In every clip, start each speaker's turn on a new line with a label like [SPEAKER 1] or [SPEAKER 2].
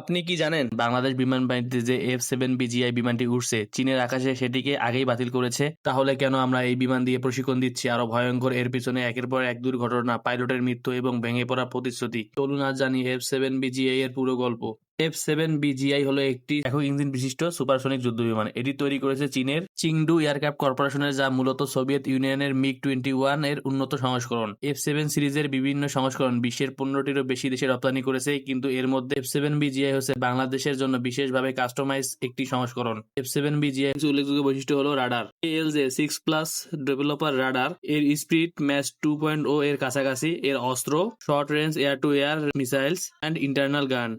[SPEAKER 1] আপনি কি জানেন, বাংলাদেশ বিমান বাহিনীতে যে এফ সেভেন বিজিআই বিমানটি উঠছে চীনের আকাশে সেটিকে আগেই বাতিল করেছে? তাহলে কেন আমরা এই বিমান দিয়ে প্রশিক্ষণ দিচ্ছি? আরও ভয়ঙ্কর, এর পিছনে একের পর এক দুর্ঘটনা, পাইলটের মৃত্যু এবং ভেঙে পড়া প্রতিশ্রুতি। চলুন আজ জানি এফ সেভেন বিজিআই এর পুরো গল্প। এফ সেভেন বিজিআই হলো একটি একক ইঞ্জিন বিশিষ্ট সুপারসনিক যুদ্ধ বিমান এটি তৈরি করেছে চীনের চিংডু এয়ারক্রাফট কর্পোরেশনের যা মূলত সোভিয়েত ইউনিয়নের মিগ টোয়েন্টি ওয়ানের উন্নত সংস্করণ। এফ সেভেন সিরিজের বিভিন্ন সংস্করণ বিশ্বের পনেরোটিরও বেশি দেশে রপ্তানি করেছে, কিন্তু এর মধ্যে এফ সেভেন বিজিআই হচ্ছে বাংলাদেশের জন্য বিশেষভাবে কাস্টমাইজ একটি সংস্করণ। এফ সেভেন বিজিআই উল্লেখযোগ্য বৈশিষ্ট্য হলো radar. L J six plus developer radar এর স্পিড ম্যাচ টু পয়েন্ট ও এর কাছাকাছি, এর অস্ত্র short range air to air missiles and internal gun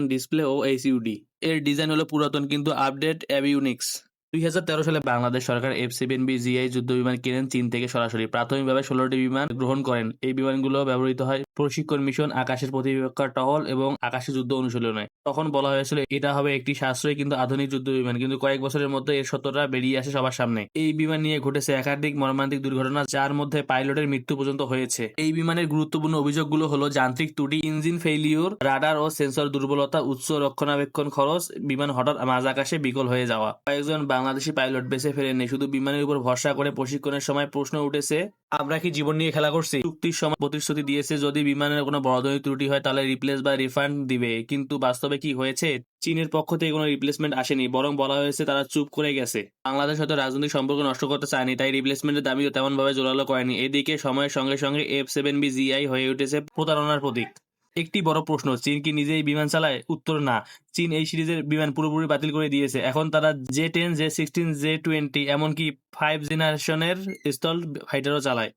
[SPEAKER 1] multifunction display O HUD এর ডিজাইন হলো পুরাতন কিন্তু আপডেট অ্যাভিউনিক্স দুই হাজার তেরো সালে বাংলাদেশ সরকার এফ সেভেন বি জিআই যুদ্ধ বিমান কেনেন চীন থেকে সরাসরি। প্রাথমিকভাবে ষোলোটি বিমান গ্রহণ করেন। এই বিমানগুলো ব্যবহৃত হয় প্রশিক্ষণ মিশন আকাশের প্রতিরক্ষা টহল এবং আকাশে যুদ্ধ অনুশীলনে। তখন বলা হয়েছিল, এটা হবে একটি সাশ্রয়ী কিন্তু আধুনিক যুদ্ধ বিমান। কিন্তু কয়েক বছরের মধ্যে এর সত্যটা বেরিয়ে আসে সবার সামনে। এই বিমান নিয়ে ঘটেছে একাধিক মর্মান্তিক দুর্ঘটনা, যার মধ্যে পাইলটের মৃত্যু পর্যন্ত হয়েছে। এই বিমানের গুরুত্বপূর্ণ অভিযোগগুলো হলো, যান্ত্রিক ত্রুটি, ইঞ্জিন ফেইলিওর, রাডার ও সেন্সর দুর্বলতা উচ্চ রক্ষণাবেক্ষণ খরচ, বিমান হঠাৎ মাঝ আকাশে বিকল হয়ে যাওয়া। কয়েকজন বাংলাদেশি পাইলট বেঁচে ফেরেননি, শুধু বিমানের উপর ভরসা করে প্রশিক্ষণের সময় প্রশ্ন উঠেছে আমরা কি জীবন নিয়ে খেলা করছি? চুক্তির সময় প্রতিশ্রুতি দিয়েছে, যদি বিমানের কোনো বড় ত্রুটি হয়, তাহলে রিপ্লেস বা রিফান্ড দিবে। কিন্তু বাস্তবে কি হয়েছে? চীনের পক্ষ থেকে কোনো রিপ্লেসমেন্ট আসেনি, বরং বলা হয়েছে তারা চুপ করে গেছে। বাংলাদেশ হয়তো রাজনৈতিক সম্পর্ক নষ্ট করতে চায়নি, তাই রিপ্লেসমেন্টের দাবিও তেমন ভাবে জোরালো করেনি। এদিকে সময়ের সঙ্গে সঙ্গে এফ সেভেন বি জিআই হয়ে উঠেছে প্রতারণার প্রতীক। একটি বড় প্রশ্ন, চীন কি নিজেই বিমান চালায়? উত্তর, না। চীন এই সিরিজের বিমান পুরোপুরি বাতিল করে দিয়েছে। এখন তারা J ten, J sixteen, J twenty এমনকি ফাইভ জেনারেশনের স্থল ফাইটারও চালায়।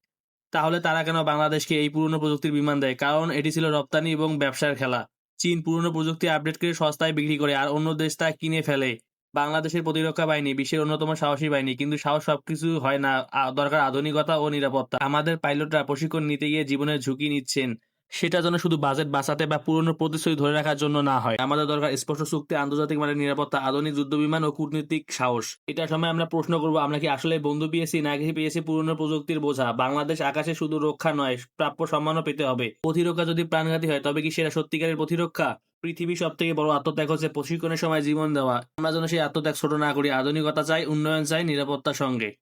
[SPEAKER 1] তাহলে তারা কেন বাংলাদেশকে এই পুরনো প্রযুক্তির বিমান দেয়? কারণ এটি ছিল রপ্তানি এবং ব্যবসার খেলা। চীন পুরনো প্রযুক্তি আপডেট করে সস্তায় বিক্রি করে আর অন্য দেশ তা কিনে ফেলে। বাংলাদেশের প্রতিরক্ষা বাহিনী, বিশ্বের অন্যতম সাহসী বাহিনী, কিন্তু সাহস সবকিছু হয় না। দরকার আধুনিকতা ও নিরাপত্তা। আমাদের পাইলটরা প্রশিক্ষণ নিতে গিয়ে জীবনের ঝুঁকি নিচ্ছেন। সেটা যেন শুধু বাজেট বাঁচাতে বা পুরনো প্রতিশ্রুতি ধরে রাখার জন্য না হয়। আমাদের দরকার স্পষ্ট চুক্তি, আন্তর্জাতিক মানের নিরাপত্তা, আধুনিক যুদ্ধ বিমান ও কূটনৈতিক সাহস। এটার সময় আমরা প্রশ্ন করব, আমরা কি আসলে বন্ধু পেয়েছি নাকি পেয়েছি পুরনো প্রযুক্তির বোঝা? বাংলাদেশ আকাশে শুধু রক্ষা নয়, প্রাপ্য সম্মানও পেতে হবে। প্রতিরক্ষা যদি প্রাণঘাতী হয়, তবে কি সেটা সত্যিকারের প্রতিরক্ষা? পৃথিবীর সব থেকে বড় আত্মত্যাগ হচ্ছে প্রশিক্ষণের সময় জীবন দেওয়া। আমরা যেন সেই আত্মত্যাগ ছোট না করি, আধুনিকতা চাই, উন্নয়ন চাই, নিরাপত্তার সঙ্গে।